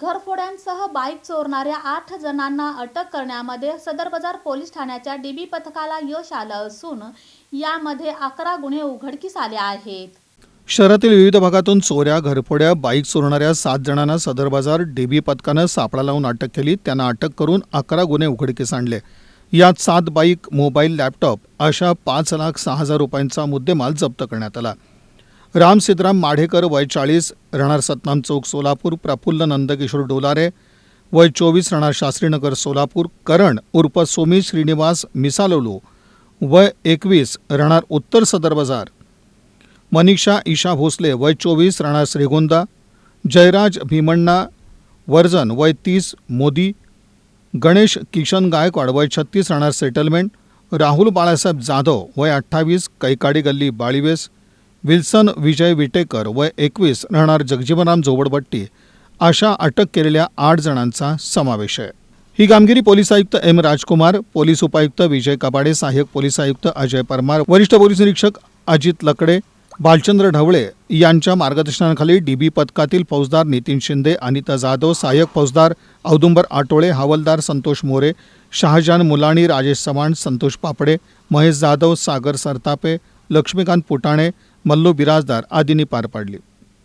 घरफोड्यांसह bike चोरणाऱ्या आठ जणांना अटक करण्यामध्ये सदर बाजार पोलीस ठाण्याच्या डीबी पथकाला यश आलं असून यामध्ये अकरा गुन्हे उघडकीस आले आहेत. शहरातील विविध भागातून चोऱ्या घरफोड्या बाईक चोरणाऱ्या सात जणांना सदर बाजार डीबी पथकानं सापळा लावून अटक केली. त्यांना अटक करून अकरा गुन्हे उघडकीस आणले. यात सात बाईक मोबाईल लॅपटॉप अशा पाच लाख सहा हजार रुपयांचा मुद्देमाल जप्त करण्यात आला. राम सिद्धराम माढेकर वय चाळीस राहणार सतनाम चौक सोलापूर प्रफुल्ल नंदकिशोर डोलारे वय चोवीस राहणार शास्त्रीनगर सोलापूर करण उर्फ सोमी श्रीनिवास मिसालोलू वय एकवीस राहणार उत्तर सदर बाजार. मनीषा ईशा भोसले वय चोवीस राणा श्रीगोंदा जयराज भीमण्णा वर्जन वय तीस मोदी गणेश किशन गायकवाड वय छत्तीस राहणार सेटलमेंट राहुल बाळासाहेब जाधव वय अठ्ठावीस कैकाडी गल्ली बाळीवेस विल्सन विजय विटेकर वय एकवीस राहणार जगजीवनराम झोबडपट्टी अशा अटक केलेल्या आठ जणांचा समावेश आहे. ही कामगिरी पोलीस आयुक्त एम राजकुमार पोलीस उपायुक्त विजय कबाडे सहाय्यक पोलीस आयुक्त अजय परमार वरिष्ठ पोलीस निरीक्षक अजित लकडे बालचंद्र ढवळे यांच्या मार्गदर्शनाखाली डीबी पथकातील फौजदार नितीन शिंदे अनिता जाधव सहाय्यक फौजदार औदुंबर आटोळे हवालदार संतोष मोरे शहाजान मुलाणी राजेश चव्हाण संतोष पापडे महेश जाधव सागर सरतापे लक्ष्मीकांत पुटाणे मल्लू बिराजदार आदींनी पार पाडली.